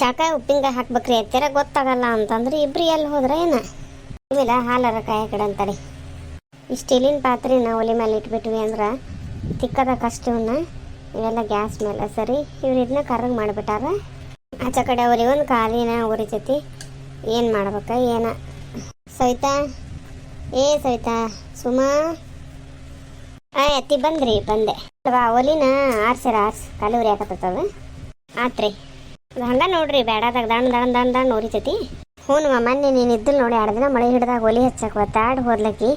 ಚಾಕಾಯಿ ಉಪ್ಪಿನಕಾಯಿ ಹಾಕ್ಬೇಕ್ರಿ ಎತ್ತರ ಗೊತ್ತಾಗಲ್ಲ ಅಂತಂದ್ರೆ ಇಬ್ರು ಎಲ್ಲಿ ಹೋದ್ರೆ ಏನ? ಇವಿಲ್ಲ ಹಾಲರ ಕಾಯಿ ಕಡೆ ಅಂತಾರೆ. ಈ ಸ್ಟೀಲಿನ ಪಾತ್ರೆನ ಒಲೆ ಮೇಲೆ ಇಟ್ಬಿಟ್ವಿ ಅಂದ್ರೆ ತಿಕ್ಕದ ಕಷ್ಟವನ್ನ ಇವೆಲ್ಲ ಗ್ಯಾಸ್ ಮೇಲೆ ಸರಿ ಇವ್ರು ಇದನ್ನ ಕರ್ರಗೆ ಮಾಡಿಬಿಟ್ಟಾರ. ಆಚೆ ಕಡೆ ಅವ್ರಿಗೆ ಒಂದು ಕಾಲಿನ ಉರಿತೈತಿ ಏನು ಮಾಡ್ಬೇಕ ಏನ? ಸವಿತಾ? ಏ ಸವಿತಾ, ಸುಮಾ? ಆ, ಎತ್ತಿ ಬಂದ್ರಿ, ಬಂದೆ. ಅಲ್ವಾ ಒಲಿನ ಆರ್ಸ್ಯಾರ ಆರ್ಸ್. ಕಾಲಿ ಉರಿ ಹಾಕತ್ತದ ಆತ್ರಿ. ಹಂಗ ನೋಡ್ರಿ, ಬೇಡದಾಗ ದಂಡ ದಂಡ ದಂಡ ದಂಡ್ ಉರಿತೈತಿ ಹ್ಞೂ ಮೊನ್ನೆ ನೀನು ಇದ್ದಿಲ್ಲ ನೋಡಿ ಎರಡು ದಿನ ಮಳೆ ಹಿಡ್ದಾಗ ಒಲಿ ಹಚ್ಚಕ್ಕೆ ಒತ್ತಾಡ್ ಹೋದ್ಲಕ್ಕಿ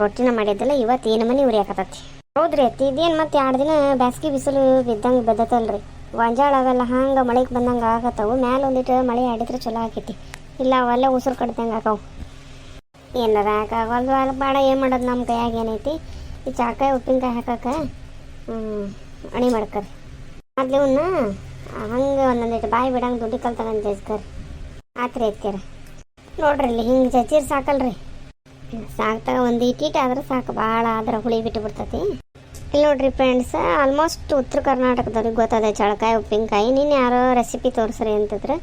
ರೊಟ್ಟಿನ ಮಾಡಿದ್ದಿಲ್ಲ, ಇವತ್ತು ಏನು ಮನೆ ಉರಿ ಹಾಕತತಿ ಹೌದ್ರಿ, ಅತ್ತಿ ಇದೇನು ಮತ್ತೆ ಎರಡು ದಿನ ಬ್ಯಾಸ್ಗಿ ಬಿಸಿಲು ಬಿದ್ದಂಗೆ ಬಿದ್ದತಲ್ರಿ ಗೊಂಜಾಳ ಅವೆಲ್ಲ ಹಂಗೆ ಮಳೆಗೆ ಬಂದಂಗೆ ಆಗತ್ತವು, ಮ್ಯಾಲ ಒಂದಿಟ್ಟು ಮಳೆ ಆಡಿದ್ರೆ ಚಲೋ ಆಕೈತಿ. ಇಲ್ಲ ಅವೆಲ್ಲ ಉಸಿರು ಕಡ್ದಂಗೆ ಆಕವು. ಏನಾರ ಹಾಕಾಗಲ್ದು ಅಲ್ಲಿ ಬೇಡ ಏನು ಮಾಡೋದು ನಮ್ಮ ಕೈಯಾಗ ಏನೈತಿ. ಈ ಚಾಕಾಯಿ, ಉಪ್ಪಿನಕಾಯಿ ಹಾಕಕ್ಕೆ ಅಣಿ ಮಾಡ್ಕರಿ. ಮೊದ್ಲು ಹಂಗೆ ಒಂದೊಂದಿಟ್ಟು ಬಾಯಿ ಬಿಡಂಗೆ ದುಡ್ಡು ಕಲ್ ಜಜ್ಕರ್. ಆತ್ರಿ ಎತ್ಕ್ಯಾರ ನೋಡ್ರಿ ಇಲ್ಲಿ ಹಿಂಗೆ ಜಜ್ಜಿರ್ ಸಾಕಲ್ರಿ. ಸಾಕ್ತಾಗ ಒಂದು ಇಟ್ಟಿಟ್ಟು ಆದ್ರೆ ಸಾಕು ಭಾಳ ಆದ್ರೆ ಹುಳಿ ಬಿಟ್ಟು ಬಿಡ್ತತಿ. ಇಲ್ಲಿ ನೋಡ್ರಿ ಫ್ರೆಂಡ್ಸ್ ಆಲ್ಮೋಸ್ಟ್ ಉತ್ತರ ಕರ್ನಾಟಕದವ್ರಿಗೆ ಗೊತ್ತದೆ ಚಳಕಾಯಿ, ಉಪ್ಪಿನಕಾಯಿ ನೀನು ಯಾರೋ ರೆಸಿಪಿ ತೋರಿಸ್ರಿ ಅಂತಂದ್ರೆ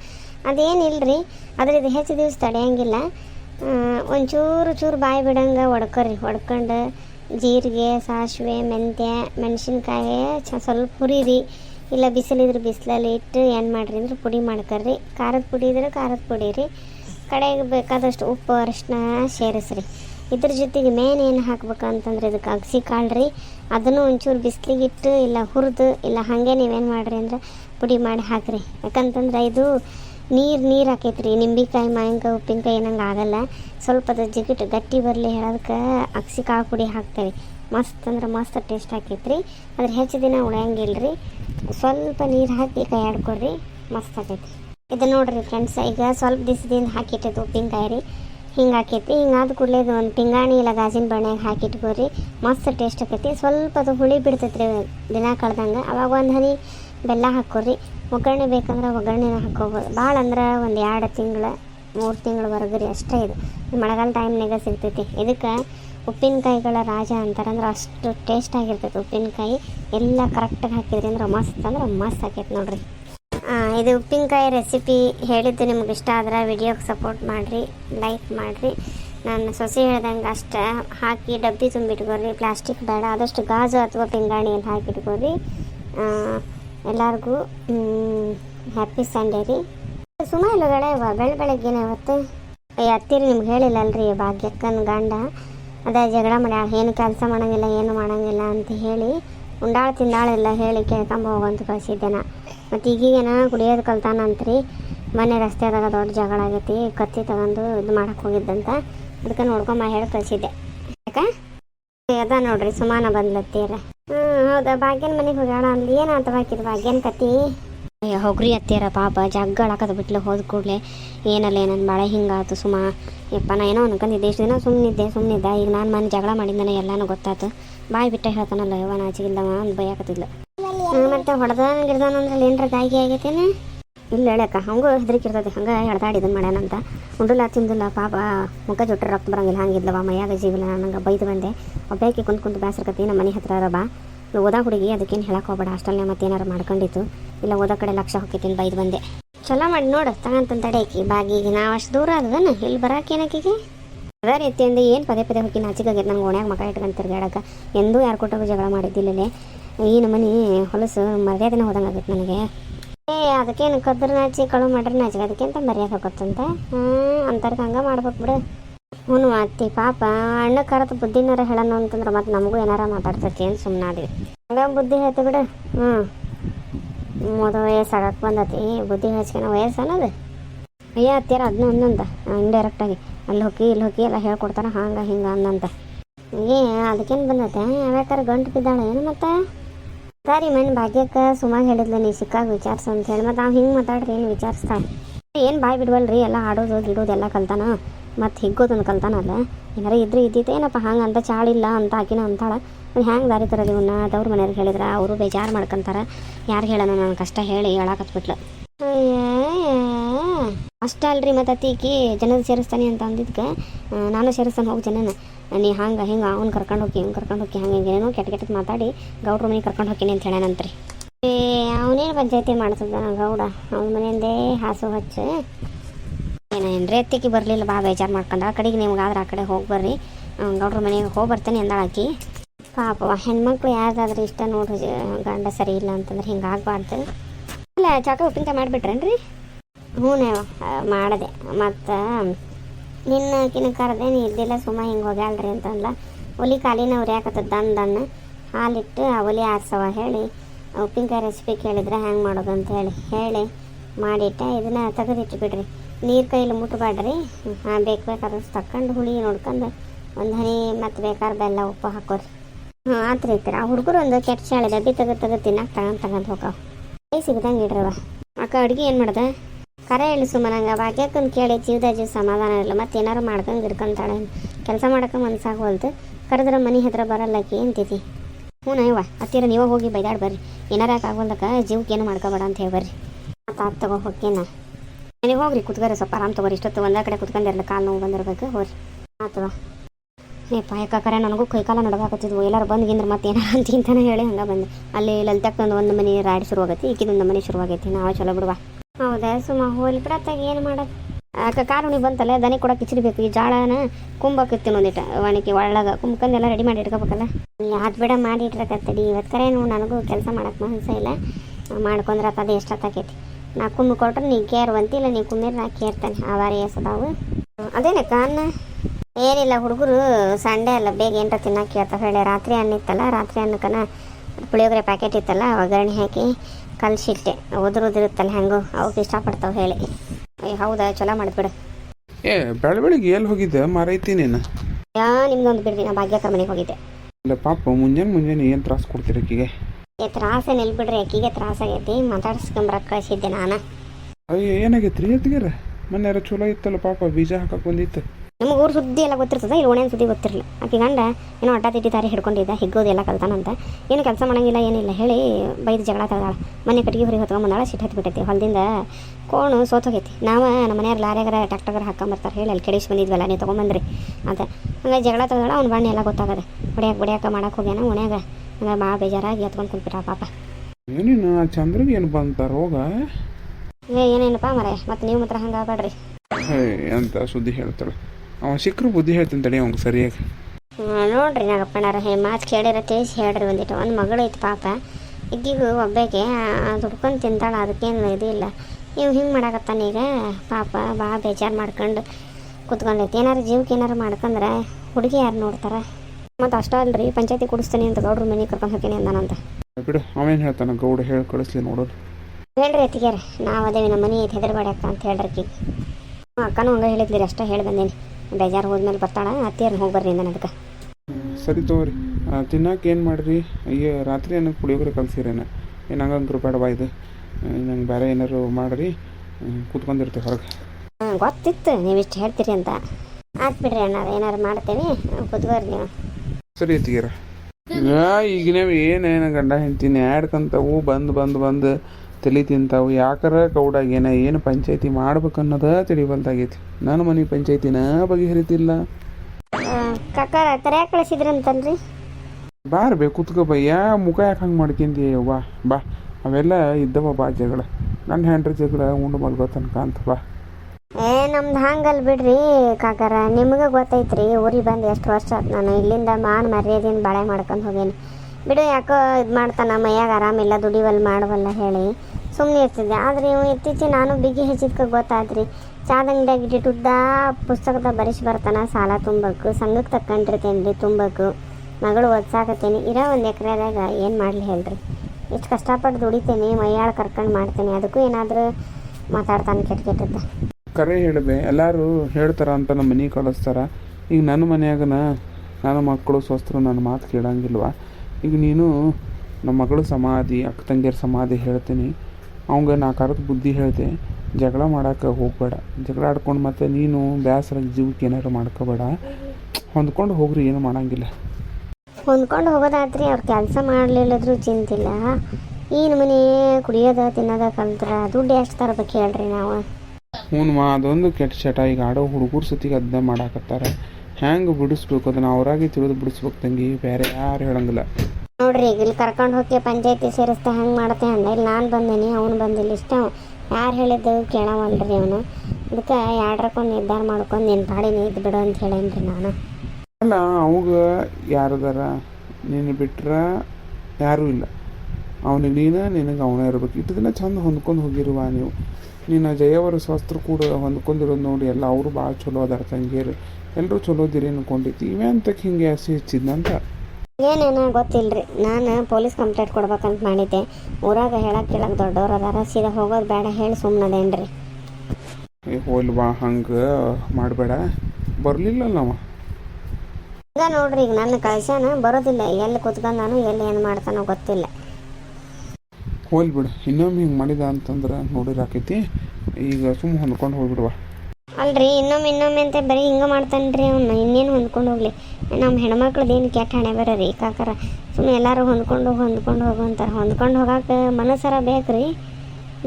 ಅದೇನಿಲ್ಲರಿ ಆದ್ರೆ ಇದು ಹೆಚ್ಚು ದಿವಸ ತಡೆಯಂಗಿಲ್ಲ. ಒಂಚೂರು ಚೂರು ಬಾಯಿ ಬಿಡಂಗೆ ಒಡ್ಕೊರಿ, ಒಡ್ಕೊಂಡು ಜೀರಿಗೆ, ಸಾಸಿವೆ, ಮೆಂತ್ಯ, ಮೆಣಸಿನ್ಕಾಯಿ ಚ, ಸ್ವಲ್ಪ ಹುರಿರಿ. ಇಲ್ಲ, ಬಿಸಿಲಿದ್ರೆ ಬಿಸಿಲಲ್ಲಿ ಇಟ್ಟು ಏನು ಮಾಡಿರಿ ಅಂದ್ರೆ ಪುಡಿ ಮಾಡ್ಕರ್ರಿ. ಖಾರದ ಪುಡಿ ಇದ್ರೆ ಖಾರದ ಪುಡಿ ರೀ. ಕಡೆಗೆ ಬೇಕಾದಷ್ಟು ಉಪ್ಪು ಅರಿಶಿನ ಸೇರಿಸ್ರಿ. ಇದ್ರ ಜೊತೆಗೆ ಮೇನ್ ಏನು ಹಾಕ್ಬೇಕು ಅಂತಂದ್ರೆ ಇದಕ್ಕೆ ಅಗಸಿ ಕಾಳು ರೀ. ಅದನ್ನು ಒಂಚೂರು ಬಿಸಿಲಿಗೆ ಇಟ್ಟು, ಇಲ್ಲ ಹುರಿದು, ಇಲ್ಲ ಹಾಗೆ ನೀವೇನು ಮಾಡಿರಿ ಅಂದ್ರೆ ಪುಡಿ ಮಾಡಿ ಹಾಕ್ರಿ. ಯಾಕಂತಂದ್ರೆ ಇದು ನೀರು ನೀರು ಹಾಕೈತೆ ರೀ ನಿಂಬೆಕಾಯಿ, ಮಾವಿನಕಾಯಿ, ಉಪ್ಪಿನಕಾಯಿ ಏನಂಗೆ ಆಗಲ್ಲ. ಸ್ವಲ್ಪ ಅದು ಜಿಗಿಟ್ ಗಟ್ಟಿ ಬರಲಿ ಹೇಳೋದಕ್ಕೆ ಅಗಸಿ ಕಾಳು ಪುಡಿ ಹಾಕ್ತೇವೆ. ಮಸ್ತ್ ಅಂದ್ರೆ ಮಸ್ತ್ ಟೇಸ್ಟ್ ಆಕೈತ್ರಿ ಅದ್ರ ಹೆಚ್ಚು ದಿನ ಉಳಿಯಂಗಿಲ್ಲ ರೀ ಸ್ವಲ್ಪ ನೀರು ಹಾಕಿ ಕೈ ಆಡ್ಕೊಡ್ರಿ ಮಸ್ತ್ ಆಗೈತಿ. ಇದು ನೋಡ್ರಿ ಫ್ರೆಂಡ್ಸ್ ಈಗ ಸ್ವಲ್ಪ ದಿವಸದಿಂದ ಹಾಕಿಟ್ಟೈತೆ ಉಪ್ಪಿನಕಾಯಿ ರೀ. ಹಿಂಗೆ ಹಾಕೈತಿ ಹಿಂಗಾದ ಕೂಡಲೇ ಇದು ಒಂದು ಪಿಂಗಾಣಿ ಇಲ್ಲ ಗಾಜಿನ ಬಣ್ಣಗೆ ಹಾಕಿಟ್ಕೋರಿ ಮಸ್ತ್ ಟೇಸ್ಟ್ ಆಕೈತಿ ಸ್ವಲ್ಪ ಅದು ಹುಳಿ ಬಿಡ್ತೈತೆ ರೀ ದಿನ ಕಳ್ದಂಗೆ. ಅವಾಗ ಒಂದು ಹನಿ ಬೆಲ್ಲ ಹಾಕೋರಿ ಒಗ್ಗರಣೆ ಬೇಕಂದ್ರೆ ಒಗ್ಗರಣೆನ ಹಾಕೋಬೋದು. ಭಾಳ ಅಂದ್ರೆ ಒಂದು ಎರಡು ತಿಂಗಳು, ಮೂರು ತಿಂಗಳು ರೀ ಅಷ್ಟೇ ಇದು. ಮಳೆಗಾಲ ಟೈಮ್ನಾಗ ಸಿಗ್ತೈತಿ. ಇದಕ್ಕೆ ಉಪ್ಪಿನಕಾಯಿಗಳ ರಾಜ ಅಂತಾರೆ. ಅಂದ್ರೆ ಅಷ್ಟು ಟೇಸ್ಟ್ ಆಗಿರ್ತೈತೆ ಉಪ್ಪಿನಕಾಯಿ. ಎಲ್ಲ ಕರೆಕ್ಟಾಗಿ ಹಾಕಿದ್ರಿ ಅಂದ್ರೆ ಮಸ್ತ್ ಅಂದ್ರೆ ಮಸ್ತ್ ಆಕೈತೆ ನೋಡ್ರಿ. ಇದು ಉಪ್ಪಿನಕಾಯಿ ರೆಸಿಪಿ ಹೇಳಿದ್ದು ನಿಮ್ಗೆ ಇಷ್ಟ ಆದ್ರೆ ವಿಡಿಯೋಗೆ ಸಪೋರ್ಟ್ ಮಾಡಿರಿ ಲೈಕ್ ಮಾಡಿರಿ. ನಾನು ಸೊಸೆ ಹೇಳ್ದಂಗೆ ಅಷ್ಟು ಹಾಕಿ ಡಬ್ಬಿ ತುಂಬಿಟ್ಕೊರಿ ಪ್ಲಾಸ್ಟಿಕ್ ಬೇಡ ಆದಷ್ಟು ಗಾಜು ಅಥವಾ ಪಿಂಗಾಣಿಯಲ್ಲಿ ಹಾಕಿಟ್ಕೊರಿ ಆ, ಎಲ್ಲರಿಗೂ ಹ್ಯಾಪಿ ಸಂಡೇ ರೀ. ಸುಮಾರು ಬೆಳ ಬೆಳಗ್ಗೆನೆ ಇವತ್ತು ಅತ್ತಿರಿ ನಿಮ್ಗೆ ಹೇಳಿಲ್ಲಲ್ರಿ ಭಾಗ್ಯಕ್ಕನ ಗಂಡ. ಅದೇ ಜಗಳ ಮಾಡ್ಯಾಳ ಏನು ಕೆಲಸ ಮಾಡಂಗಿಲ್ಲ, ಏನು ಮಾಡೋಂಗಿಲ್ಲ ಅಂತ ಹೇಳಿ ಉಂಡಾಳು ತಿಂದಾಳೆಲ್ಲ ಹೇಳಿ ಕೇಳ್ಕೊಂಬ ಹೋಗಂತ ಕಳಿಸಿದ್ದೆ ನಾ ಮತ್ತು ಈಗೀಗೇನ ಕುಡಿಯೋದು ಕಲ್ತಾನಂತ್ರಿ ಮನೆ ರಸ್ತೆದಾಗ ದೊಡ್ಡ ಜಗಳ ಆಗೈತಿ, ಕತ್ತಿ ತಗೊಂಡು ಇದು ಮಾಡಕ್ಕೆ ಹೋಗಿದ್ದಂತ. ಅದಕ್ಕೆ ನೋಡ್ಕೊಂಬ ಹೇಳಿ ಕಳಿಸಿದ್ದೆ ಯಾಕ? ಅದ ನೋಡ್ರಿ ಸುಮಾನ ಬಂದ್ಲತ್ತೀರ. ಹ್ಞೂ ಹೌದಾ, ಭಾಗ್ಯನ ಮನೆಗೆ ಹೋಗ್ಯಾಳ ಏನು ಏನಾತ ಬಾಕಿದ್ ಭಾಗ್ಯನ ಕತಿ ಅಯ್ಯ ಹೊಗ್ರಿ ಅತ್ತೀರ ಪಾಪ ಜಗ್ಗಳಾಕದ ಬಿಟ್ಲು, ಹೋದ ಕೂಡಲೇ. ಏನಲ್ಲ ಏನನ್ ಬಾಳೆ, ಹಿಂಗಾತು ಸುಮ. ಯಪ್ಪ, ನಾ ಏನೋ ಅನ್ಕೊಂಡಿದ್ದೆ, ಇಷ್ಟು ದಿನ ಸುಮ್ಮನಿದ್ದೆ ಸುಮ್ಮನಿದ್ದೆ ಈಗ ನಾನು ಮನೆ ಜಗಳ ಮಾಡಿದ್ದಾನೆ ಎಲ್ಲಾನು ಗೊತ್ತಾತು. ಬಾಯಿ ಬಿಟ್ಟ ಹೇಳ್ತಾನಲ್ಲ, ಯವ್ವ ನಾಚಿಗಿಲ್ದವ ಅಂತ ಬೈಯಾಕತ್ತಿದ್ಲು. ಮತ್ತೆ ಹೊಡೆದಾನ ಗಿಡ್ದಾನ ಅಂದ್ರೆ ಏನ್ರ ಗಾಯಿಗೆ ಆಗೈತೇನೆ? ಇಲ್ಲ ಹೇಳಕ್ಕ ಹಂಗೂ ಹೆದರಿಕಿರ್ತದೆ, ಹಂಗೆ ಎಳ್ದಾಡಿ ಇದನ್ನು ಮಾಡ್ಯಾನಂತ. ಉಂಡುಲ್ಲ, ತಿಂದಿಲ್ಲ, ಪಾಪ, ಮುಖ ಜೊಟ್ರೆ ರಕ್ತ ಬರಂಗಿಲ್ಲ ಹಂಗಿಲ್ಲವಾ ಮೈಯಾಗ ಜೀವಿಲ್ಲ ನಂಗೆ ಬೈದು ಬಂದೆ. ಒಬ್ಬಾಕಿ ಕುಂತ್ ಕುಂತು ಬೇಸರಕತ್ತಿ ನಮ್ಮ ಮನೆ ಹತ್ರ ಬಾ. ಓದಾ ಹುಡುಗಿ, ಅದಕ್ಕೇನು ಹೇಳಕ್ಕೆ ಹೋಗ್ಬೇಡ. ಅಷ್ಟಲ್ಲೇ ಮತ್ತೆ ಏನಾರು ಮಾಡ್ಕೊಂಡಿತ್ತು ಇಲ್ಲ, ಓದೋ ಕಡೆ ಲಕ್ಷ ಹೋಗ್ತೀನಿ ಬೈದು ಬಂದೆ. ಚಲೋ ಮಾಡಿ, ನೋಡು, ತಗಂತಂತ ತಡೆಯಕಿ ಬಾಗಿಗೆ ನಾವು ಅಷ್ಟು ದೂರ ಅದನ್ನ ಇಲ್ಲಿ ಬರಾಕೆ ಏನಕ್ಕಿಗೆ ಅದೇ ರೀತಿಯಿಂದ ಏನು ಪದೇ ಪದೇ ಹೋಗಿ ನಾಚಿಕಾಗೈತೆ ನಂಗೆ ಓಣ್ಯಾಗ ಮಕ ಇಟ್ಕೊಂಡು ತಿರ್ಗಾಡಕ್ಕೆ ಎಂದೂ ಯಾರು ಕೊಟ್ಟಾಗ ಜಗಳ ಮಾಡಿದ್ದಿಲ್ಲಲೇ. ಈ ನಮ್ಮನೆ ಹೊಲಸು ಮರ್ಯಾದೆನೇ ಹೋದಂಗೆ ಆಗೈತೆ ನನಗೆ. ಏ, ಅದಕ್ಕೇನು ಕದ್ರ ನಾಚಿ, ಕಳು ಮಾಡ್ರಿ ನಾಚಿಗೆ ಅದಕ್ಕೆಂತ ಮರ್ಯಾದೆ ಹೋಗತ್ತಂತ ಹ್ಞೂ ಅಂತರ್ಗೆ ಹಂಗೆ ಮಾಡ್ಬೇಕು ಬಿಡು. ಹ್ಞೂ ಅತ್ತಿ ಪಾಪ ಅಣ್ಣ ಕರೆದು ಬುದ್ಧಿನಾರ ಹೇಳೋಣ ಅಂತಂದ್ರೆ ಮತ್ತೆ ನಮಗೂ ಏನಾರ ಮಾತಾಡ್ತೈತಿ ಏನು ಸುಮ್ಮನಾದ್ವಿ ಹಂಗ ಬುದ್ಧಿ ಹೇಳ್ತಿ ಬಿಡು. ಹ್ಞೂ. ಮೊದಲು ವಯಸ್ಸಾಗಕ್ಕೆ ಬಂದತಿ. ಬುದ್ಧಿ ಹಚ್ಕೊಳ ವಯಸ್ಸು ಅನ್ನೋದು. ಅಯ್ಯ ಅತ್ತಿಯಾರ ಅದನ್ನ ಒಂದೊಂದು ಇಂಡೈರೆಕ್ಟಾಗಿ ಅಲ್ಲಿ ಹೋಗಿ ಇಲ್ಲಿ ಹೋಗಿ ಎಲ್ಲ ಹೇಳ್ಕೊಡ್ತಾರ, ಹಂಗೆ, ಹಿಂಗೆ ಅಂದಂತ. ಏ, ಅದಕ್ಕೇನು ಬಂದತೆ? ಯಾವ್ಯಾಕಾರ ಗಂಟು ಬಿದ್ದಾಳೆ? ಏನು ಮತ್ತೆ? ಸರಿ ಮನೆ ಭಾಗ್ಯಕ್ಕೆ ಸುಮಾರು ಹೇಳಿದ್ಲು, ನೀ ಸಿಕ್ಕಾಗ ವಿಚಾರಿಸು ಅಂತ ಹೇಳಿ, ಮತ್ತು ನಾವು ಹಿಂಗೆ ಮಾತಾಡ್ರಿ, ಏನು ವಿಚಾರಿಸ್ತಾಳೆ ಏನು ಬಾಯ್ ಬಿಡ್ವಲ್ರಿ? ಎಲ್ಲ ಆಡೋದು ಗಿಡೋದು ಎಲ್ಲ ಕಲ್ತಾನ. ಮತ್ತು ಹಿಗ್ಗೋದೊಂದು ಕಲ್ತಾನಲ್ಲ ಏನಾರ ಇದ್ರೆ ಇದ್ದಿತ್ತು ಏನಪ್ಪ ಹಂಗೆ ಅಂತ ಚಾಳಿಲ್ಲ ಅಂತ ಆಕಿನ ಅಂತಾಳ. ಹ್ಯಾಂಗೆ ದಾರಿ ತರೋದು ಇವನ್ನ ತವ್ರ ಮನೆಯವ್ರಿಗೆ ಹೇಳಿದ್ರೆ ಅವರು ಬೇಜಾರು ಮಾಡ್ಕೊಂತಾರೆ. ಯಾರು ಹೇಳೋಣ ನಾನು ಕಷ್ಟ ಹೇಳಿ ಹೇಳಾಕತ್ಬಿಟ್ಲು ಅಷ್ಟೇ ಅಲ್ರಿ ಮತ್ತು ಅತ್ತೀಕಿ ಜನದ ಸೇರಿಸ್ತಾನೆ ಅಂತ ಅಂದಿದ್ಕೆ. ಆ, ನಾನು ಸೇರಿಸ್ತಾನೆ ಹೋಗಿ ಜನನ. ನೀ ಹಂಗೆ ಹಿಂಗೆ ಅವ್ನು ಕರ್ಕೊಂಡು ಹೋಗಿ ಹಿಂಗೆ ಕರ್ಕೊಂಡು ಹೋಗಿ ಹಂಗೆ ಹಿಂಗೆ ಏನೋ ಕೆಟ್ಟ ಕೆಟ್ಟದ್ದು ಮಾತಾಡಿ ಗೌಡ್ರ ಮನೆಗೆ ಕರ್ಕೊಂಡು ಹೋಗ್ತೀನಿ ಅಂತ ಹೇಳೋಣಂತ್ರಿ ಅವನೇನು ಪಂಚಾಯತಿ ಮಾಡ್ತಿದ್ದ ಗೌಡ. ಅವನ ಮನೆಯಿಂದೇ ಹಾಸು ಹಚ್ಚು. ಏನು ಏನು ಎತ್ತಿಗೆ ಬರಲಿಲ್ಲ, ಬಾ, ಬೇಜಾರು ಮಾಡ್ಕೊಂಡ. ಆ ಕಡೆಗೆ ನಿಮ್ಗೆ ಆದ್ರೆ ಆ ಕಡೆ ಹೋಗಿ ಬರ್ರಿ. ಗೌಡ್ರ ಮನೆಗೆ ಹೋಗಿ ಬರ್ತೇನೆ ಎಂದಾಳಾಕಿ ಪಾಪವ ಹೆಣ್ಮಕ್ಳು ಯಾರ್ದಾದ್ರೂ ಇಷ್ಟ ನೋಡ್ರಿ ಗಂಡ ಸರಿ ಇಲ್ಲ ಅಂತಂದ್ರೆ ಹಿಂಗೆ ಆಗಬಾರ್ದು. ಇಲ್ಲ ಚಾಕ ಉಪ್ಪಿನಕಾಯಿ ಮಾಡಿಬಿಟ್ರೇನ್ರಿ? ಹ್ಞೂ ಮಾಡಿದೆ. ಮತ್ತು, ನಿನ್ನ ಕಿನ ಕರೆದೆ ನೀ ಇದ್ದಿಲ್ಲ ಸುಮ್ಮ ಹಿಂಗೆ ಹೋಗ್ಯಾಳ್ರಿ ಅಂತಂದ್ಲ. ಒಲಿ ಕಾಲಿನ ಉರಿಯಾಕತ್ತದ ದನ್ ದನ್? ಹಾಲಿಟ್ಟು ಆ ಒಲಿ ಆರಿಸವ ಹೇಳಿ. ಉಪ್ಪಿನಕಾಯಿ ರೆಸಿಪಿ ಕೇಳಿದ್ರೆ ಹ್ಯಾಂಗೆ ಮಾಡೋದು ಅಂತ ಹೇಳಿ ಹೇಳಿ ಮಾಡಿಟ್ಟೆ. ಇದನ್ನ ತೆಗೆದಿಟ್ಬಿಡ್ರಿ ನೀರು ಕೈಲಿ ಮುಟ್ಬೇಡ್ರಿ. ಹಾಂ, ಬೇಕು ಬೇಕಾದ್ರೆ ತಕೊಂಡು ಹುಳಿ ನೋಡ್ಕೊಂಡು ಒಂದು ಹನಿ ಮತ್ತು ಬೇಕಾದ್ರೆ ಬೆಲ್ಲ ಉಪ್ಪು ಹಾಕೋರಿ. ಹಾಂ ಥರ ಐತ್ರಿ. ಆ ಹುಡುಗರು ಒಂದು ಕೆಟ್ಟ ಶಾಳೆ ಡಬ್ಬಿ ತೆಗೆದು ತೆಗೆದು ತಿನ್ನಕ್ಕೆ ತಗೊಂಡು ತಗೊಂಡು ಹೋಗಾವ ಕೈ ಸಿಗ್ದಂಗೆ ಇಡ್ರವ ಅಕ್ಕ, ಅಡುಗೆ ಏನು ಮಾಡ್ದೆ? ಕರೆ ಹೇಳಿ ಸುಮ್ಮನಂಗೆ ಭಾಗ್ಯಕ್ಕಂದು ಕೇಳಿ ಜೀವದ ಜೀವ ಸಮಾಧಾನ ಇಲ್ಲ. ಮತ್ತೆ ಏನಾರು ಮಾಡ್ಕೊಂಡು ಹಿಡ್ಕೊಂತಾಳೆ ಕೆಲಸ ಮಾಡಕ್ಕೆ ಮನ್ಸಾಗೋಲ್ತು ಕರೆದ್ರೆ ಮನೆ ಹತ್ರ ಬರಲ್ಲಕ್ಕೆ ಅಂತಿತಿ ಹ್ಞೂ ಇವ. ಹತ್ತಿರ ನೀವು ಹೋಗಿ ಬೈದಾಡಿ ಬರ್ರಿ. ಏನಾರ ಆಗಲ್ದಕ್ಕ ಜೀವಕ್ಕೆ ಏನು ಮಾಡ್ಕೋಬೇಡ ಅಂತ ಹೇಳಿ ಬರ್ರಿ. ಮತ್ತು ತಗೋ ಹೋಗ್ಕೇನ ನೀವು ಹೋಗ್ರಿ ಕುತ್ಕೋರಿ ಸ್ವಲ್ಪ ಆರಾಮ್ ತಗೋರಿ. ಇಷ್ಟೊತ್ತು ಒಂದೇ ಕಡೆ ಕುತ್ಕೊಂಡಿರಲ್ಲ ಕಾಲು ನೋವು ಬಂದಿರ್ಬೇಕು. ಹೋರಿ. ಆತವ ಏ ಪಾಯಕ ಕರೆ ನನಗೂ ಕೈಕಾಲ ನಡಗಾಕತ್ತಿದ್ವು. ಎಲ್ಲರೂ ಬಂದು ಗಿಂದ್ರ ಮತ್ತೆ ಏನಾರ ಅಂತ ಇಂತಾನೆ ಹೇಳಿ ಹಂಗೆ ಬಂದೆ. ಅಲ್ಲಿ ಲಲಿತಕ್ಕಂದು ಒಂದು ಮನೆ ರಾಡಿ ಶುರುವಾಗೈತಿ ಈಕಿದೊಂದು ಮನೆ ಶುರುವಾಗೈತಿ. ನಾವು ಚಲೋ ಬಿಡುವ. ಹೌದಾ ಸುಮ್ಮ ಹೋಲಿ ಬಿಡತ್ತಾಗ, ಏನು ಮಾಡೋದು ಕಾರುಣಿ ಬಂತಲ್ಲ, ದನಿ ಕೂಡ ಬೇಕು ಈ ಜಾಳನ ಕುಂಬಕ್ಕೆ ಒಂದಿಟ ಒಣಕಿ ಒಳಗೆ. ಕುಂಬ್ಕಂದೆಲ್ಲ ರೆಡಿ ಮಾಡಿ ಇಟ್ಕೋಬೇಕಲ್ಲ. ಅದು ಬಿಡ ಮಾಡಿ ಇಟ್ರಕತ್ತಡಿ ಇವತ್ತು ಕರೆ ನೀವು ನನಗೂ ಕೆಲಸ ಮಾಡಕ್ಕೆ ಮನಸ್ಸ ಇಲ್ಲ. ಮಾಡ್ಕೊಂಡ್ರೆ ಅದು ಎಷ್ಟೊತ್ತಾಕೈತಿ ನಾ ಕುಮ್ಮಿ ಕೊಟ್ರೆ ನೀ ಕೇರ್ ಇಲ್ಲ ನೀ ಕುಮ್ಮಿರ್ ನಾ ಕೇರ್ತಾನೆ. ಆವಾರ ಎಸದಾವು. ಅದೇನಕ್ಕ ಅನ್ನ ಏನಿಲ್ಲ, ಹುಡುಗರು ಸಂಡೆ ಅಲ್ಲ, ಬೇಗ ಏನರ ತಿನ್ನಕ್ಕೆ ಕೇಳ್ತಾವೆ ಹೇಳಿ ರಾತ್ರಿ ಅನ್ನ ಇತ್ತಲ್ಲ, ರಾತ್ರಿ ಅನ್ನಕ್ಕನ ಪುಳಿಯೋಗರೆ ಪ್ಯಾಕೆಟ್ ಇತ್ತಲ್ಲ, ಒಗ್ಗರಣೆ ಹಾಕಿ ಕಲಸಿಟ್ಟೆ. ಉದುರು ಉದುರುತ್ತಲ್ಲ ಹೆಂಗೋ ಅವಕ್ಕೆ ಇಷ್ಟಪಡ್ತಾವೆ ಹೇಳಿ. ಏ ಹೌದಾ? ಚಲೋ ಮಾಡಿದ್ಬಿಡು ಏ ಬೆಳ ಬೆಳಿಗ್ಗೆ ಎಲ್ಲಿ ಹೋಗಿದ್ದೆ? ಮಾರೈತಿ ನೀನು. ಯಾ ನಿಮ್ದೊಂದು ಬಿಡ್ರಿ ನಾ ಭಾಗ್ಯಕರ ಮನೆಗೆ ಹೋಗಿದ್ದೆ. ಇಲ್ಲ ಪಾಪ ಮುಂಜಾನೆ ಮುಂಜಾನೆ ಏನು ತ್ರಾಸ ಕೊಡ್ತೀರಿ ಆಕಿಗೆ ಏ ತ್ರಾಸ ನಿಲ್ಬಿಡ್ರಿ ಆಕಿಗೆ ತ್ರಾಸ ಆಗೈತಿ. ಮಾತಾಡ್ಸ್ಕೊಂಬರಕ್ಕೆ ಕಳಿಸಿದ್ದೆ ನಾನು. ಅಯ್ಯ ಏನಾಗೈತ್ರಿ ಎತ್ಗೆರ ಮೊನ್ನೆ ಯಾರೋ ಚಲೋ ಇತ್ತಲ್ಲ ಪಾಪ ಬೀಜ ಹಾಕಕ್ಕೆ ಬಂದಿತ್ತು. ನಿಮ್ಗೆ ಊರು ಸುದ್ದಿ ಎಲ್ಲ ಗೊತ್ತಿರ್ತದೆ? ಇಲ್ಲಿ ಓಣೇನ ಸುದ್ದಿ ಗೊತ್ತಿರಲಿಲ್ಲ ಆಕೆ ಗಂಡ ಏನೋ ಅಡ್ಡ ತಿಟ್ಟಿ ದಾರಿ ಹಿಡ್ಕೊಂಡಿದ್ದ ಹಿಗ್ಗೋದೆಲ್ಲ ಕಲ್ತಾನಂತ ಏನು ಕೆಲಸ ಮಾಡಂಗಿಲ್ಲ ಏನಿಲ್ಲ ಹೇಳಿ ಬೈದು ಜಗಳ ತೆಗ್ದಾಳ ಮನೆ ಕಟ್ಟಿಗೆ ಹೊರಗೆ ಹೊತ್ಕೊಂಬಂದಾಳ ಸಿಟ್ಟು ಹತ್ಬಿಟ್ಟೈತಿ ಹೊಲದಿಂದ ಕೋಣು ಸೋತೋಗೈತಿ ನಾವು ನಮ್ಮ ಮನೆಯವ್ರು ಲಾರ್ಯಾಗರ ಟ್ಯಾಕ್ಟರ್ಗಾರ ಹಾಕೊಂಬರ್ತಾರೆ ಹೇಳಿ ಅಲ್ಲಿ ಕೆಡಿಸಿ ಬಂದಿದ್ವಲ್ಲ ನೀವು ತೊಗೊಂಬಂದ್ರಿ ಅಂತ. ಹಂಗೆ ಜಗಳ ತೆಗ್ದಾಳ ಅವ್ನ ಬಣ್ಣ ಎಲ್ಲ ಗೊತ್ತಾಗದೆ. ಬಡಿಯಾಕೆ ಬಡಿಯಾಕ ಮಾಡಕ್ಕೆ ಹೋಗ್ಯಾನ ಓಣ್ಯಾಗ. ಹಂಗೆ ಭಾಳ ಬೇಜಾರಾಗಿ ಎತ್ಕೊಂಡು ಕುಂತ್ಬಿಟ್ಟ ಪಾಪ. ಏನೇನು ಚಂದ್ರಿಗೆ ಏನು ಬಂತ ರೋಗ? ಏ ಏನೇನಪ್ಪ ಮರೆ ಮತ್ತು ನೀವು ಮಾತ್ರ ಹಂಗೆ ಆಗ್ಬೇಡ್ರಿ ಅಂತ ಸುದ್ದಿ ಹೇಳ್ತಾಳೆ? ಅವ ಸಿಕ್ಕರು ಬುದ್ಧಿ ಹೇಳ್ತೀನಿ ತಡಿ ಅವ್ನಿಗೆ ಸರಿಯಾಗಿ. ನೋಡ್ರಿ ನಾಗಪ್ಪಣ್ಣಾರ ಹೇ ಮಾತು ಕೇಳಿರ ತಿಳಿಸಿ ಹೇಳ್ರಿ ಒಂದಿಟ್ಟು. ಒಂದು ಮಗಳು ಐತೆ ಪಾಪ. ಇದ್ದಿಗೂ ಒಬ್ಬಾಕೆ ದುಡ್ಕೊಂಡು ತಿಂತಾಳ ಅದಕ್ಕೇನು ಇದು ಇಲ್ಲ. ನೀವು ಹಿಂಗೆ ಮಾಡಾಕತ್ತಾನ ಈಗ ಪಾಪ ಭಾಳ ಬೇಜಾರು ಮಾಡ್ಕೊಂಡು ಕುತ್ಕೊಂಡೈತಿ. ಏನಾರು ಜೀವಕ್ಕೆ ಏನಾರು ಮಾಡ್ಕಂದ್ರೆ ಹುಡುಗಿ ಯಾರು ನೋಡ್ತಾರೆ? ಮತ್ತು ಅಷ್ಟೇ ಅಲ್ರಿ ಪಂಚಾಯತಿ ಕುಡಿಸ್ತೀನಿ ಅಂತ ಗೌಡ್ರ ಮನೆ ಕರ್ಕೊಂಡು ಹೋಗ್ತೀನಿ ಅಂದಾನಂತ ಬಿಡು ಅವೇನು ಹೇಳ್ತಾನೆ? ಗೌಡ ಹೇಳಿ ಕಳಿಸ್ಲಿ ನೋಡೋದು ಹೇಳ್ರಿ ಅತ್ತಿಗ್ಯಾರ ನಾವು ಅದೇವಿ ನಮ್ಮ ಮನೆ ಐತಿ ಹೆದರ್ಬೇಡಕ್ಕ ಅಂತ ಹೇಳ್ರಿ ಹ್ಞೂ ಅಕ್ಕನೂ ಹಂಗೆ ಹೇಳಿದ್ರಿ ಅಷ್ಟೇ ಹೇಳಿ ಬಂದೇನಿ. ಬೇಜಾರು ಹೋದ್ಮೇಲೆ ಬರ್ತಾಳ ಅತ್ತಿಯರ್ನ ಹೋಗಿ ಬರ್ರಿ ಅಂದ ಅದಕ್ಕೆ. ಸರಿ ತಗೋರಿ. ತಿನ್ನಕ್ಕೆ ಏನು ಮಾಡಿರಿ? ಅಯ್ಯೋ ರಾತ್ರಿ ಏನಕ್ಕೆ ಪುಳಿಯೋಗರೆ ಕಲ್ಸಿರೇನ? ಏನು ಹಂಗಂಗೆ ಬೇಡವಾ ಇದು? ನಂಗೆ ಬೇರೆ ಏನಾರು ಮಾಡಿರಿ. ಕೂತ್ಕೊಂಡಿರ್ತೀವಿ ಹೊರಗೆ. ಗೊತ್ತಿತ್ತು ನೀವು ಇಷ್ಟು ಹೇಳ್ತೀರಿ ಅಂತ. ಆಯ್ತು ಬಿಡ್ರಿ ಅಣ್ಣ ಏನಾರು ಮಾಡ್ತೇವೆ ಕೂತ್ಕೋರಿ ನೀವು. ಸರಿ ಇತ್ತೀರ ಈಗ ನೀವು ಏನೇನು ಗಂಡ ಹೆಂಡ್ತೀನಿ ಆಡ್ಕಂತವು ಬಂದು ಬಂದು ಬಂದು ತಲೆ ತಿಂತಾವು. ಯಾಕರ ಕೌಡಾಗೇನ ಏನು ಪಂಚಾಯತಿ ಮಾಡ್ಬೇಕನ್ನೋದ ತಿಳಿವಲ್ದಾಗೈತಿ. ನನ್ನ ಮನೆ ಪಂಚಾಯತಿನ ಬಗೆಹರಿತಿಲ್ಲ ಕಾಕಾರ ಕರೆ ಕಳಿಸಿದ್ರಂತಲ್ರಿ? ಬಾರ್ ಬೇ ಕುತ್ಕೋ ಬಯ್ಯ. ಮುಖ ಯಾಕೆ ಹಂಗೆ ಮಾಡ್ಕೊಂಡಿ ಬಾ ಬಾ ಅವೆಲ್ಲ ಇದ್ದವ ಬಾ ಜಗಳ. ನನ್ನ ಹೆಂಡ್ರ ಜಗಳ ಉಂಡು ಮಲ್ಗೋ ತನಕ ಅಂತ ಬಾ. ಏ ನಮ್ದು ಹಂಗಲ್ ಬಿಡ್ರಿ ಕಾಕಾರ. ನಿಮ್ಗೆ ಗೊತ್ತೈತ್ರಿ ಊರಿಗೆ ಬಂದು ಎಷ್ಟು ವರ್ಷ ಆಯ್ತು ನಾನು. ಇಲ್ಲಿಂದ ಮಾನ್ ಮರ್ಯಾದೆಯಿಂದ ಬಾಳೆ ಮಾಡ್ಕೊಂಡು ಹೋಗೇನಿ. ಬಿಡು ಯಾಕೋ ಇದು ಮಾಡ್ತಾನ ಮೈಯಾಗ ಆರಾಮಿಲ್ಲ ದುಡಿವಲ್ಲಿ ಮಾಡವಲ್ಲ ಹೇಳಿ. ಸುಮ್ಮನೆ ಇರ್ತಿದ್ದೆ. ಆದರೆ ಇವು ಇತ್ತೀಚೆಗೆ ನಾನು ಬಿಗಿ ಹೆಚ್ಚಿದ್ಕ ಗೊತ್ತಾದ್ರಿ ಚಾದ ಅಂಗಡಿಯಾಗ ಇಟ್ಟಿಟ್ಟು ಉದ್ದ ಪುಸ್ತಕದ ಬರಿಸಿ ಬರ್ತಾನೆ ಸಾಲ ತುಂಬಕ್ಕು ಸಂಘಕ್ಕೆ ತಕ್ಕಂಡಿರ್ತೇನೆ ರೀ ತುಂಬಕ್ಕು ಮಗಳು ಓದ್ಸಾಕತ್ತೇನೆ. ಇರೋ ಒಂದು ಎಕರೆದಾಗ ಏನು ಮಾಡಲಿ ಹೇಳ್ರಿ. ಎಷ್ಟು ಕಷ್ಟಪಟ್ಟು ದುಡಿತೇನೆ, ಮೈಯಾಳು ಕರ್ಕೊಂಡು ಮಾಡ್ತೇನೆ. ಅದಕ್ಕೂ ಏನಾದರೂ ಮಾತಾಡ್ತಾನೆ ಕೆಟ್ಟ ಕೆಟ್ಟದ ಕರೆ ಹೇಳಬೆ, ಎಲ್ಲರೂ ಹೇಳ್ತಾರ ಅಂತ ನಮ್ಮ ಮನೆಗೆ ಕಳಿಸ್ತಾರ. ಈಗ ನನ್ನ ಮನೆಯಾಗನ ನನ್ನ ಮಕ್ಕಳು ಸ್ವಸ್ಥರು ನನ್ನ ಮಾತು ಕೇಳಂಗಿಲ್ವ? ಈಗ ನೀನು ನಮ್ಮ ಮಗಳು ಸಮಾಧಿ, ಅಕ್ಕ ತಂಗಿಯರ ಸಮಾಧಿ ಹೇಳ್ತೀನಿ. ಅವಂಗ ನಾ ಕರೆದು ಬುದ್ಧಿ ಹೇಳಿದೆ ಜಗಳ ಮಾಡೋಕ್ಕೆ ಹೋಗಬೇಡ. ಜಗಳ ಆಡ್ಕೊಂಡು ಮತ್ತೆ ನೀನು ಬೇಸರ ಜೀವಕ್ಕೆ ಏನಾರು ಮಾಡ್ಕೋಬೇಡ. ಹೊಂದ್ಕೊಂಡು ಹೋಗ್ರಿ ಏನು ಮಾಡಂಗಿಲ್ಲ. ಹೊಂದ್ಕೊಂಡು ಹೋಗೋದಾದ್ರಿ ಅವ್ರು ಕೆಲಸ ಮಾಡಲಿಲ್ಲದ್ರು ಚಿಂತಿಲ್ಲ. ಏನು ಮನೆ ಕುಡಿಯೋದ ತಿನ್ನೋದ ಕಲ್ತ್ರ ದುಡ್ಡು ಎಷ್ಟು ತರಬೇಕು ಹೇಳ್ರಿ ನಾವು. ಹ್ಞೂ ಮಾ ಅದೊಂದು ಕೆಟ್ಟ ಚಟ. ಈಗ ಆಡೋ ಹುಡುಗರು ಸತಿಗೆ ಅದನ್ನ ಮಾಡಾಕತ್ತಾರ. ಹೆಂಗೆ ಬಿಡಿಸ್ಬೇಕು? ಅದನ್ನು ಅವರಾಗಿ ತಿಳಿದು ಬಿಡಿಸ್ಬೇಕು ತಂಗಿ ಬೇರೆ ಯಾರು ಹೇಳಂಗಿಲ್ಲ. ನೋಡ್ರಿ ಈಗ ಇಲ್ಲಿ ಕರ್ಕೊಂಡು ಹೋಗಿ ಪಂಚಾಯತಿ ಸೇರಿಸ್ತಾ ಹೆಂಗೆ ಮಾಡ್ತೆ ಅಂದ ಇಲ್ಲಿ ನಾನು ಬಂದೇನಿ, ಅವ್ನು ಬಂದಿಲ್ಲ. ಇಷ್ಟ ಯಾರು ಹೇಳಿದ್ದು ಕೇಳವಲ್ರಿ ಅವನು. ಅದಕ್ಕೆ ಎರಡರಕ್ಕೊಂದು ನಿರ್ಧಾರ ಮಾಡ್ಕೊಂಡು ನಿನ್ನ ಪಾಡಿ ನೀದ್ ಬಿಡು ಅಂತ ಹೇಳೇನ್ರಿ ನಾನು. ಅಲ್ಲ, ಅವಾಗ ಯಾರದಾರ ನೀನು ಬಿಟ್ರೆ ಯಾರೂ ಇಲ್ಲ. ಅವನಿಗೆ ನೀನು, ನಿನಗೆ ಅವನೇ ಇರ್ಬೇಕು. ಇಟ್ಟು ಚಂದ ಹೊಂದ್ಕೊಂಡು ಹೋಗಿರುವ ನೀವು. ನೀನು ಜಯವರ ಶಾಸ್ತ್ರ ಕೂಡ ಹೊಂದ್ಕೊಂಡಿರೋದು ನೋಡಿ, ಎಲ್ಲ ಅವರು ಭಾಳ ಚಲೋ ಅದಾರ ತಂಗಿಯರು. ಎಲ್ಲರೂ ಚಲೋ ಇದ್ದೀರಿ ಅನ್ಕೊಂಡಿತ್ತು ಇವೇ ಅಂತಕ್ಕೆ ಹಿಂಗೆ ಆಸೆ ಹೆಚ್ಚಿದ್ನಂತ? ಏನೇನೋ ಗೊತ್ತಿಲ್ರಿ. ನಾನು ಪೊಲೀಸ್ ಕಂಪ್ಲೇಂಟ್ ಕೊಡ್ಬೇಕಂತ ಮಾಡಿದ್ದೆ. ಊರಾಗ ಹೇಳಕ್ಕೆ ಕೇಳಕ್ಕೆ ದೊಡ್ಡವ್ರು ಅದಾರ. ಸೀದಾ ಹೋಗೋದು ಬೇಡ ಹೇಳಿ ಸುಮ್ಮನದೇನ್ರಿ ಏ ಹೋಲ್ವಾ ಹಂಗೆ ಮಾಡಬೇಡ. ಬರಲಿಲ್ಲ ನಾವು ಈಗ ನೋಡ್ರಿ ಈಗ ನನ್ನ ಕಳ್ಸ್ಯಾನ ಬರೋದಿಲ್ಲ. ಎಲ್ಲಿ ಕುತ್ಕೊಂಡಾನು ಎಲ್ಲಿ ಏನು ಮಾಡ್ತಾನೋ ಗೊತ್ತಿಲ್ಲ. ಹೋಲ್ ಬಿಡು. ಇನ್ನೊಮ್ಮೆ ಹಿಂಗೆ ಮಾಡಿದ ಅಂತಂದ್ರೆ ನೋಡಿರಾಕೈತಿ. ಈಗ ಸುಮ್ಮನೆ ಹೊಂದ್ಕೊಂಡು ಹೋಗ್ಬಿಡುವ ಅಲ್ರಿ, ಇನ್ನೊಮ್ಮೆ ಇನ್ನೊಮ್ಮೆ ಅಂತ ಬರೀ ಹಿಂಗೆ ಮಾಡ್ತಾನ್ರಿ ಅವ್ನ, ಇನ್ನೇನು ಹೊಂದ್ಕೊಂಡು ಹೋಗ್ಲಿ. ನಮ್ಮ ಹೆಣ್ಮಕ್ಳದ್ದು ಏನು ಕೆಟ್ಟ ಹಣೆ ಬರ ರೀ ಕಾಕರ. ಸುಮ್ಮನೆ ಎಲ್ಲರೂ ಹೊಂದ್ಕೊಂಡು ಹೊಂದ್ಕೊಂಡು ಹೋಗು ಅಂತಾರೆ. ಹೊಂದ್ಕೊಂಡು ಹೋಗಕ್ಕೆ ಮನಸ್ಸರ ರೀ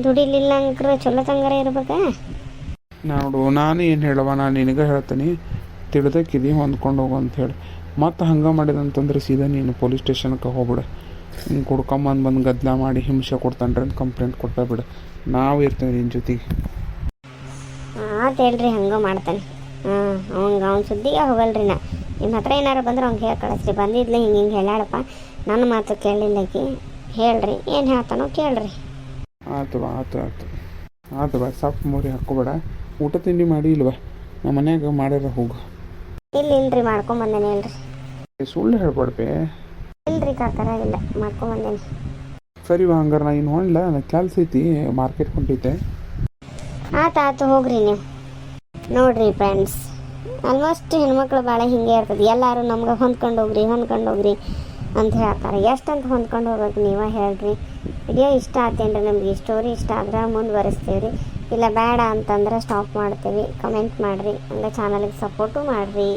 ದುಡಿಲಿಲ್ಲ ಅಂಕ್ರೆ ಚಲೋ ತಂಗಾರ ಇರ್ಬೇಕಾ. ನೋಡು, ನಾನು ಏನು ಹೇಳುವ ನಾನು ನಿನಗೆ ಹೇಳ್ತೀನಿ. ತಿಳಿದಕ್ಕಿದಿ, ಹೊಂದ್ಕೊಂಡು ಹೋಗು ಅಂತ ಹೇಳಿ. ಮತ್ತು ಹಂಗೆ ಮಾಡಿದಂತಂದ್ರೆ ಸೀದಾ ನೀನು ಪೊಲೀಸ್ ಸ್ಟೇಷನ್ಗೆ ಹೋಗ್ಬಿಡು. ಹಿಂಗೆ ಕುಡ್ಕೊಂಬಂದು ಬಂದು ಗದ್ದಲ ಮಾಡಿ ಹಿಂಸೆ ಕೊಡ್ತಾನ್ರಿ ಅಂತ ಕಂಪ್ಲೇಂಟ್ ಕೊಡ್ತಾ ಬಿಡು. ನಾವು ಇರ್ತೇವೆ ನಿನ್ನ ಜೊತೆಗೆ. ಆತ ಹೇಳ್ರಿ ಹಂಗೆ ಮಾಡ್ತಾನೆ. ಹಾಂ ಅವ್ನಿಗೆ ಅವ್ನ ಸುದ್ದಿಗೆ ಹೋಗಲ್ರಿ ನಾ. ನಿಮ್ಮ ಹತ್ರ ಏನಾರು ಬಂದ್ರೆ ಅವ್ನಿಗೆ ಹೇಳಿ ಕಳಿಸ್ರಿ. ಬಂದಿದ್ಲೆ ಹಿಂಗೆ ಹಿಂಗೆ ಹೇಳಪ್ಪ ನನ್ನ ಮಾತು ಕೇಳಿಲ್ಲಕಿ ಹೇಳ್ರಿ ಏನು ಹೇಳ್ತಾನೋ ಕೇಳ್ರಿ. ಆತು ಬಾ ಆತು ಆತು. ಆತು ಬಾ ಸಪ್ ಮೋರಿ ಹಾಕೋಬೇಡ ಊಟ ತಿಂಡಿ ಮಾಡಿ ಇಲ್ವಾ? ನಮ್ಮ ಮನ್ಯಾಗ ಮಾಡ್ಯಾರ ಹೋಗು. ಇಲ್ಲ ಇಲ್ರಿ ಮಾಡ್ಕೊಂಬಂದೇನೆ ಹೇಳ್ರಿ. ಸುಳ್ಳು ಹೇಳ್ಬಾಡ್ಬೆ ಇಲ್ರಿ ಕಾಕರ ಇಲ್ಲ ಮಾಡ್ಕೊಂಬಂದೇನೆ ಸರಿ ಬಾ ಹಂಗಾರೆ ನಾ ಇನ್ನು ಹೋಗಿಲ್ಲ ನನಗೆ ಕೆಲ್ಸ ಐತಿ ಮಾರ್ಕೆಟ್ ಹೊಂಟೈತೆ. ಆತ ಆತು ಹೋಗ್ರಿ ನೀವು. ನೋಡ್ರಿ ಫ್ರೆಂಡ್ಸ್ ಆಲ್ಮೋಸ್ಟ್ ಹೆಣ್ಮಕ್ಳು ಭಾಳ ಹಿಂಗೆ ಇರ್ತದೆ. ಎಲ್ಲರೂ ನಮ್ಗೆ ಹೊಂದ್ಕೊಂಡು ಹೋಗ್ರಿ ಹೊಂದ್ಕೊಂಡು ಹೋಗ್ರಿ ಅಂತ ಹೇಳ್ತಾರೆ. ಎಷ್ಟಂತ ಹೊಂದ್ಕೊಂಡು ಹೋಗ್ಬೇಕು ನೀವೇ ಹೇಳ್ರಿ? ವಿಡಿಯೋ ಇಷ್ಟ ಆತೇನ್ರಿ ನಮ್ಗೆ? ಸ್ಟೋರಿ ಇಷ್ಟ ಆದ್ರೆ ಮುಂದುವರಿಸ್ತೀವಿ ರೀ ಇಲ್ಲ ಬೇಡ ಅಂತಂದ್ರೆ ಸ್ಟಾಪ್ ಮಾಡ್ತೀವಿ. ಕಮೆಂಟ್ ಮಾಡಿರಿ. ಹಂಗೆ ಚಾನಲ್ಗೆ ಸಪೋರ್ಟು ಮಾಡಿರಿ.